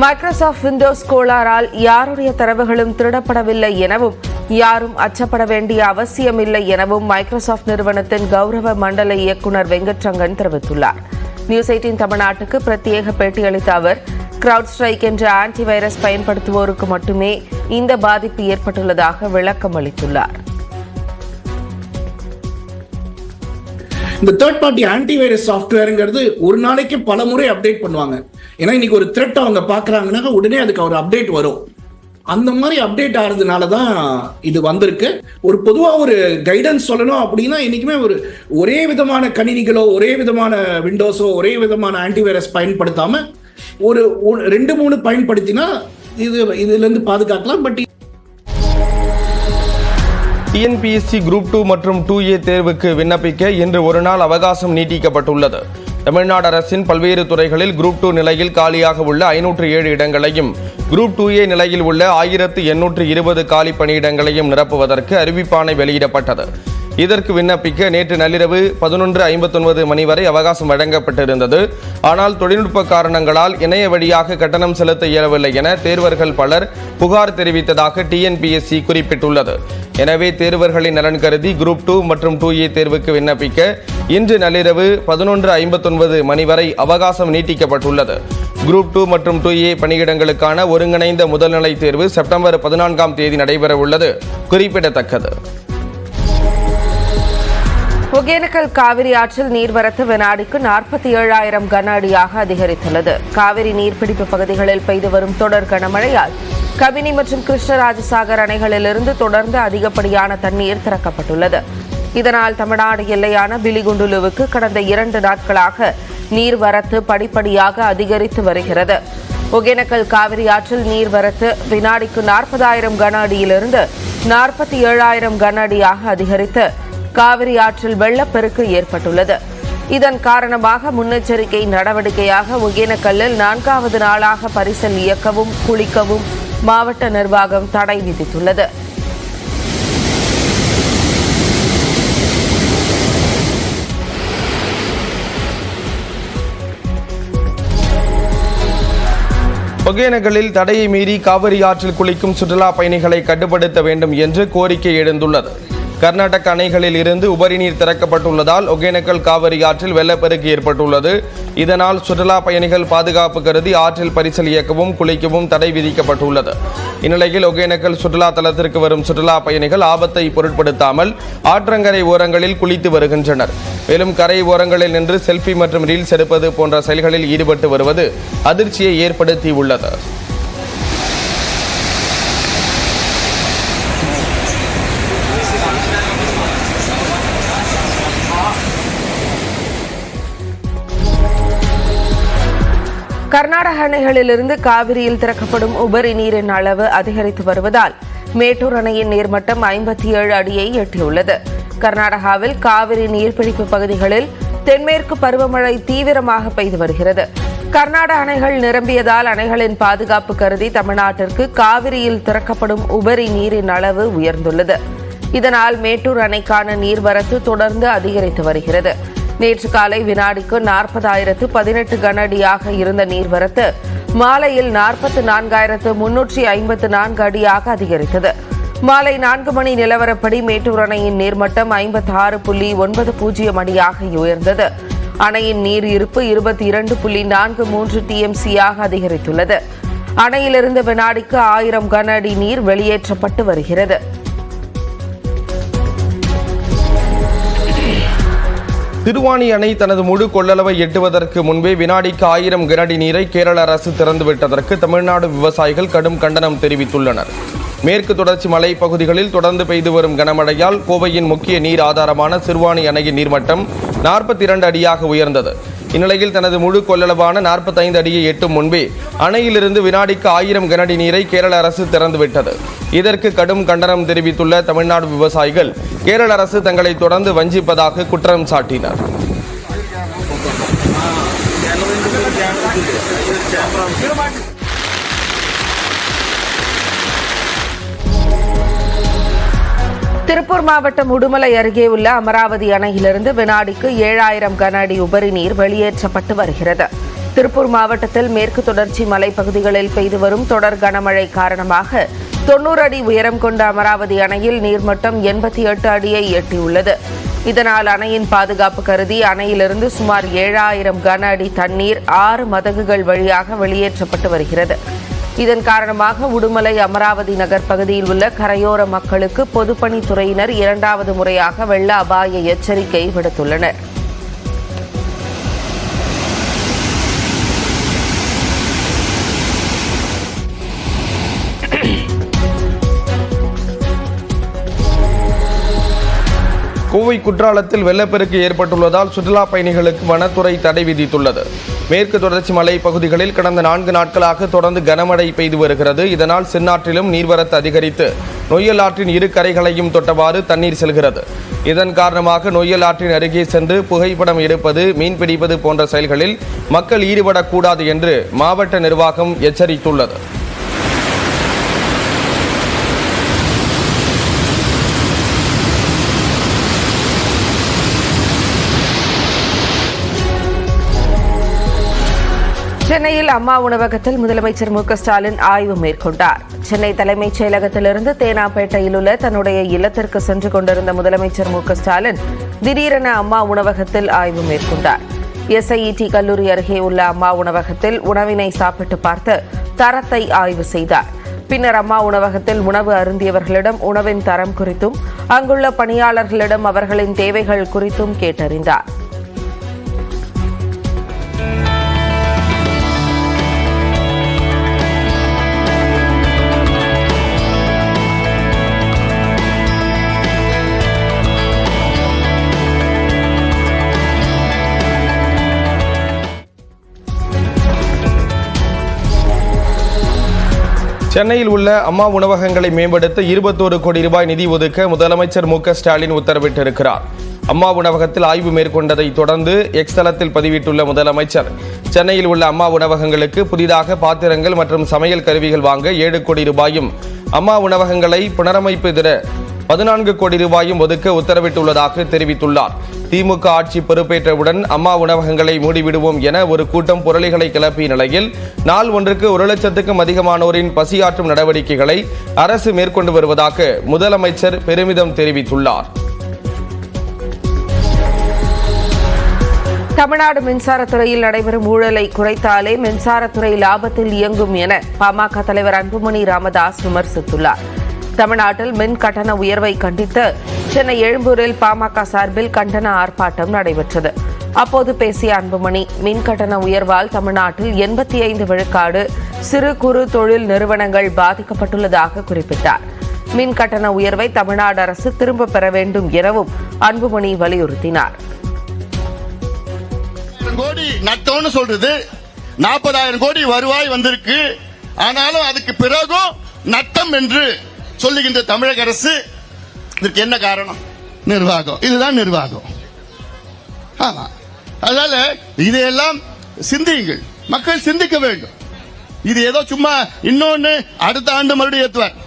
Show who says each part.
Speaker 1: Microsoft Windows கோளாறால் யாருடைய தரவுகளும் திருடப்படவில்லை எனவும் யாரும் அச்சப்பட வேண்டிய அவசியமில்லை எனவும் மைக்ரோசாஃப்ட் நிறுவனத்தின் கௌரவ மண்டல இயக்குநர் வெங்கட்ரங்கன் தெரிவித்துள்ளார். நியூஸ் எயிட்டின் தமிழ்நாட்டுக்கு பிரத்யேக பேட்டியளித்த அவர் கிரவுட் ஸ்ட்ரைக் என்ற ஆன்டி வைரஸ் பயன்படுத்துவோருக்கு மட்டுமே இந்த பாதிப்பு ஏற்பட்டுள்ளதாக விளக்கம் அளித்துள்ளார்.
Speaker 2: இந்த தேர்ட் பார்ட்டி ஆன்டிவைரஸ் சாஃப்ட்வேருங்கிறது ஒரு நாளைக்கு பல முறை அப்டேட் பண்ணுவாங்க. ஏன்னா இன்னைக்கு ஒரு த்ரெட் அவங்க பார்க்குறாங்கன்னா உடனே அதுக்கு ஒரு அப்டேட் வரும். அந்த மாதிரி அப்டேட் ஆகிறதுனால தான் இது வந்திருக்கு. ஒரு பொதுவாக ஒரு கைடன்ஸ் சொல்லணும் அப்படின்னா என்றைக்குமே ஒரு ஒரே விதமான கணினிகளோ ஒரே விதமான விண்டோஸோ ஒரே விதமான ஆன்டிவைரஸ் பயன்படுத்தாமல் ஒரு ஒரு- ரெண்டு மூணு பயன்படுத்தினா இது இதுலேருந்து பாதுகாக்கலாம். பட்
Speaker 3: டிஎன்பிஎஸ்சி குரூப் டூ மற்றும் டூ ஏ தேர்வுக்கு விண்ணப்பிக்க இன்று ஒரு நாள் அவகாசம் நீட்டிக்கப்பட்டுள்ளது. தமிழ்நாடு அரசின் பல்வேறு துறைகளில் குரூப் டூ நிலையில் காலியாக உள்ள ஐநூற்று ஏழு இடங்களையும் குரூப் டூ ஏ நிலையில் உள்ள ஆயிரத்து எண்ணூற்று இருபது காலி பணியிடங்களையும் நிரப்புவதற்கு அறிவிப்பாணை வெளியிடப்பட்டது. இதற்கு விண்ணப்பிக்க நேற்று நள்ளிரவு பதினொன்று ஐம்பத்தொன்பது மணி வரை அவகாசம் வழங்கப்பட்டிருந்தது. ஆனால் தொழில்நுட்ப காரணங்களால் இணைய வழியாக கட்டணம் செலுத்த இயலவில்லை என தேர்வர்கள் பலர் புகார் தெரிவித்ததாக டிஎன்பிஎஸ்சி குறிப்பிட்டுள்ளது. எனவே தேர்வர்களின் நலன் கருதி குரூப் டூ மற்றும் டூ ஏ தேர்வுக்கு விண்ணப்பிக்க இன்று நள்ளிரவு பதினொன்று ஐம்பத்தொன்பது மணி வரை அவகாசம் நீட்டிக்கப்பட்டுள்ளது. குரூப் டூ மற்றும் டூ ஏ பணியிடங்களுக்கான ஒருங்கிணைந்த முதல்நிலை தேர்வு செப்டம்பர் பதினான்காம் தேதி நடைபெறவுள்ளது. குறிப்பிடத்தக்கது.
Speaker 1: ஒகேனக்கல் காவிரி ஆற்றில் நீர்வரத்து வினாடிக்கு நாற்பத்தி ஏழாயிரம் கன அடியாக அதிகரித்துள்ளது. காவிரி நீர்பிடிப்பு பகுதிகளில் பெய்து வரும் தொடர் கனமழையால் கபினி மற்றும் கிருஷ்ணராஜசாகர் அணைகளிலிருந்து தொடர்ந்து அதிகப்படியான தண்ணீர் திறக்கப்பட்டுள்ளது. இதனால் தமிழ்நாடு எல்லையான பிலிகுண்டுலுவுக்கு கடந்த இரண்டு நாட்களாக நீர்வரத்து படிப்படியாக அதிகரித்து வருகிறது. ஒகேனக்கல் காவிரி ஆற்றில் நீர்வரத்து வினாடிக்கு நாற்பதாயிரம் கன அடியிலிருந்து நாற்பத்தி ஏழாயிரம் கன அடியாக அதிகரித்து காவிரி ஆற்றில் வெள்ளப்பெருக்கு ஏற்பட்டுள்ளது. இதன் காரணமாக முன்னெச்சரிக்கை நடவடிக்கையாக ஒகேனக்கல்லில் நான்காவது நாளாக பரிசல் இயக்கவும் குளிக்கவும் மாவட்ட நிர்வாகம் தடை விதித்துள்ளது.
Speaker 3: ஒகேனக்கலில் தடையை மீறி காவிரி ஆற்றில் குளிக்கும் சுற்றுலா பயணிகளை கட்டுப்படுத்த வேண்டும் என்று கோரிக்கை எழுந்துள்ளது. கர்நாடக அணைகளில் இருந்து உபரிநீர் திறக்கப்பட்டுள்ளதால் ஒகேனக்கல் காவிரி ஆற்றில் வெள்ளப்பெருக்கு ஏற்பட்டுள்ளது. இதனால் சுற்றுலா பயணிகள் பாதுகாப்பு கருதி ஆற்றில் பரிசல் இயக்கவும் குளிக்கவும் தடை விதிக்கப்பட்டுள்ளது. இந்நிலையில் ஒகேனக்கல் சுற்றுலா தலத்திற்கு வரும் சுற்றுலா பயணிகள் ஆபத்தை பொருட்படுத்தாமல் ஆற்றங்கரை ஓரங்களில் குளித்து வருகின்றனர். மேலும் கரை ஓரங்களில் நின்று செல்ஃபி மற்றும் ரீல்ஸ் எடுப்பது போன்ற செயல்களில் ஈடுபட்டு வருவது அதிர்ச்சியை ஏற்படுத்தியுள்ளது.
Speaker 1: கர்நாடக அணைகளிலிருந்து காவிரியில் திறக்கப்படும் உபரி நீரின் அளவு அதிகரித்து வருவதால் மேட்டூர் அணையின் நீர்மட்டம் ஐம்பத்தி ஏழு அடியை எட்டியுள்ளது. கர்நாடகாவில் காவிரி நீர்பிடிப்பு பகுதிகளில் தென்மேற்கு பருவமழை தீவிரமாக பெய்து வருகிறது. கர்நாடக அணைகள் நிரம்பியதால் அணைகளின் பாதுகாப்பு கருதி தமிழ்நாட்டிற்கு காவிரியில் திறக்கப்படும் உபரி நீரின் அளவு உயர்ந்துள்ளது. இதனால் மேட்டூர் அணைக்கான நீர்வரத்து தொடர்ந்து அதிகரித்து வருகிறது. நேற்று காலை வினாடிக்கு நாற்பதாயிரத்து பதினெட்டு கனஅடியாக இருந்த நீர்வரத்து மாலையில் நாற்பத்து நான்காயிரத்து முன்னூற்றி ஐம்பத்து நான்கு அடியாக அதிகரித்தது. மாலை நான்கு மணி நிலவரப்படி மேட்டூர் அணையின் நீர்மட்டம் ஐம்பத்தி ஆறு புள்ளி ஒன்பது பூஜ்ஜியம் அடியாக உயர்ந்தது. அணையின் நீர் இருப்பு இருபத்தி இரண்டு புள்ளி நான்கு மூன்று டிஎம்சியாக அதிகரித்துள்ளது. அணையிலிருந்து வினாடிக்கு ஆயிரம் கன அடி நீர் வெளியேற்றப்பட்டு வருகிறது.
Speaker 3: திருவாணி அணை தனது முழு கொள்ளளவை எட்டுவதற்கு முன்பே வினாடிக்கு ஆயிரம் கனடி நீரை கேரள அரசு திறந்துவிட்டதற்கு தமிழ்நாடு விவசாயிகள் கடும் கண்டனம் தெரிவித்துள்ளனர். மேற்கு தொடர்ச்சி மலை பகுதிகளில் தொடர்ந்து பெய்து வரும் கனமழையால் கோவையின் முக்கிய நீர் ஆதாரமான சிறுவாணி அணையின் நீர்மட்டம் நாற்பத்தி இரண்டு அடியாக உயர்ந்தது. இந்நிலையில் தனது முழு கொள்ளளவான நாற்பத்தைந்து அடியை எட்டும் முன்பே அணையிலிருந்து வினாடிக்கு ஆயிரம் கனஅடி நீரை கேரள அரசு திறந்துவிட்டது இதற்கு கடும் கண்டனம் தெரிவித்துள்ள தமிழ்நாடு விவசாயிகள் கேரள அரசு தங்களை தொடர்ந்து வஞ்சிப்பதாக குற்றம் சாட்டினர்
Speaker 1: திருப்பூர் மாவட்டம் உடுமலை அருகே உள்ள அமராவதி அணையிலிருந்து வினாடிக்கு ஏழாயிரம் கன அடி உபரி நீர் வெளியேற்றப்பட்டு வருகிறது. திருப்பூர் மாவட்டத்தில் மேற்கு தொடர்ச்சி மலைப்பகுதிகளில் பெய்து வரும் தொடர் கனமழை காரணமாக தொன்னூறு அடி உயரம் கொண்ட அமராவதி அணையில் நீர்மட்டம் எண்பத்தி எட்டு அடியை எட்டியுள்ளது. இதனால் அணையின் பாதுகாப்பு கருதி அணையிலிருந்து சுமார் ஏழாயிரம் கன அடி தண்ணீர் ஆறு மதகுகள் வழியாக வெளியேற்றப்பட்டு வருகிறது. இதன் காரணமாக உடுமலை அமராவதி நகர் பகுதியில் உள்ள கரையோர மக்களுக்கு பொதுப்பணித்துறையினர் இரண்டாவது முறையாக வெள்ள அபாய எச்சரிக்கை விடுத்துள்ளனர்.
Speaker 3: கோவை குற்றாலத்தில் வெள்ளப்பெருக்கு ஏற்பட்டுள்ளதால் சுற்றுலா பயணிகளுக்கு வனத்துறை தடை விதித்துள்ளது. மேற்கு தொடர்ச்சி மலை பகுதிகளில் கடந்த நான்கு நாட்களாக தொடர்ந்து கனமழை பெய்து வருகிறது. இதனால் சின்னாற்றிலும் நீர்வரத்து அதிகரித்து நொய்யல் ஆற்றின் இரு கரைகளையும் தொட்டவாறு தண்ணீர் செல்கிறது. இதன் காரணமாக நொய்யல் ஆற்றின் அருகே சென்று புகைப்படம் எடுப்பது மீன் பிடிப்பது போன்ற செயல்களில் மக்கள் ஈடுபடக்கூடாது என்று மாவட்ட நிர்வாகம் எச்சரித்துள்ளது.
Speaker 1: சென்னையில் அம்மா உணவகத்தில் முதலமைச்சர் மு ஸ்டாலின் ஆய்வு மேற்கொண்டார். சென்னை தலைமைச் செயலகத்திலிருந்து தேனாம்பேட்டையில் உள்ள தன்னுடைய இல்லத்திற்கு சென்று கொண்டிருந்த முதலமைச்சர் மு ஸ்டாலின் திடீரென அம்மா உணவகத்தில் ஆய்வு மேற்கொண்டார். எஸ்ஐஇடி கல்லூரி அருகே உள்ள அம்மா உணவகத்தில் உணவினை சாப்பிட்டு பார்த்து தரத்தை ஆய்வு செய்தார். பின்னர் அம்மா உணவகத்தில் உணவு அருந்தியவர்களிடம் உணவின் தரம் குறித்தும் அங்குள்ள பணியாளர்களிடம் அவர்களின் தேவைகள் குறித்தும் கேட்டறிந்தார்.
Speaker 3: சென்னையில் உள்ள அம்மா உணவகங்களை மேம்படுத்த இருபத்தோரு கோடி ரூபாய் நிதி ஒதுக்க முதலமைச்சர் மு ஸ்டாலின் உத்தரவிட்டிருக்கிறார். அம்மா உணவகத்தில் ஆய்வு மேற்கொண்டதை தொடர்ந்து எக்ஸ் தளத்தில் பதிவிட்டுள்ள முதலமைச்சர் சென்னையில் உள்ள அம்மா உணவகங்களுக்கு புதிதாக பாத்திரங்கள் மற்றும் சமையல் கருவிகள் வாங்க ஏழு கோடி ரூபாயும் அம்மா உணவகங்களை புனரமைப்பு புனரமைப்பதிட பதினான்கு கோடி ரூபாயும் ஒதுக்க உத்தரவிட்டுள்ளதாக தெரிவித்துள்ளார். திமுக ஆட்சி பொறுப்பேற்றவுடன் அம்மா உணவகங்களை மூடிவிடுவோம் என ஒரு கூட்டம் புரளிகளை கிளப்பிய நிலையில் நாள் ஒன்றுக்கு ஒரு லட்சத்துக்கும் அதிகமானோரின் பசியாற்றும் நடவடிக்கைகளை அரசு மேற்கொண்டு வருவதாக முதலமைச்சர் பெருமிதம் தெரிவித்துள்ளார்.
Speaker 1: தமிழ்நாடு மின்சாரத்துறையில் நடைபெறும் ஊழலை குறைத்தாலே மின்சாரத்துறை லாபத்தில் இயங்கும் என பாமக தலைவர் அன்புமணி ராமதாஸ் விமர்சித்துள்ளார். தமிழ்நாட்டில் மின் கட்டண உயர்வை கண்டித்து சென்னை எழும்பூரில் பாமக சார்பில் கண்டன ஆர்ப்பாட்டம் நடைபெற்றது. அப்போது பேசிய அன்புமணி மின் கட்டண உயர்வால் தமிழ்நாட்டில் எண்பத்தி ஐந்து விழுக்காடு சிறு குறு தொழில் நிறுவனங்கள் பாதிக்கப்பட்டுள்ளதாக குறிப்பிட்டார். மின் கட்டண உயர்வை தமிழ்நாடு அரசு திரும்பப் பெற வேண்டும் எனவும் அன்புமணி வலியுறுத்தினார்.
Speaker 4: கோடி நட்டோன்னு சொல்றது. நாற்பதாயிரம் கோடி வருவாய் வந்திருக்கு. ஆனாலும் அதுக்கு பிறகும் நட்டம் என்று சொல்லுகின்ற தமிழக அரசு இதற்கு என்ன காரணம்? நிர்வாகம். இதுதான் நிர்வாகம். ஆமா. அதனால இதையெல்லாம் சிந்தியுங்கள். மக்கள் சிந்திக்க வேண்டும். இது ஏதோ சும்மா இன்னொன்னு அடுத்த ஆண்டு மறுபடியும் ஏத்துவார்.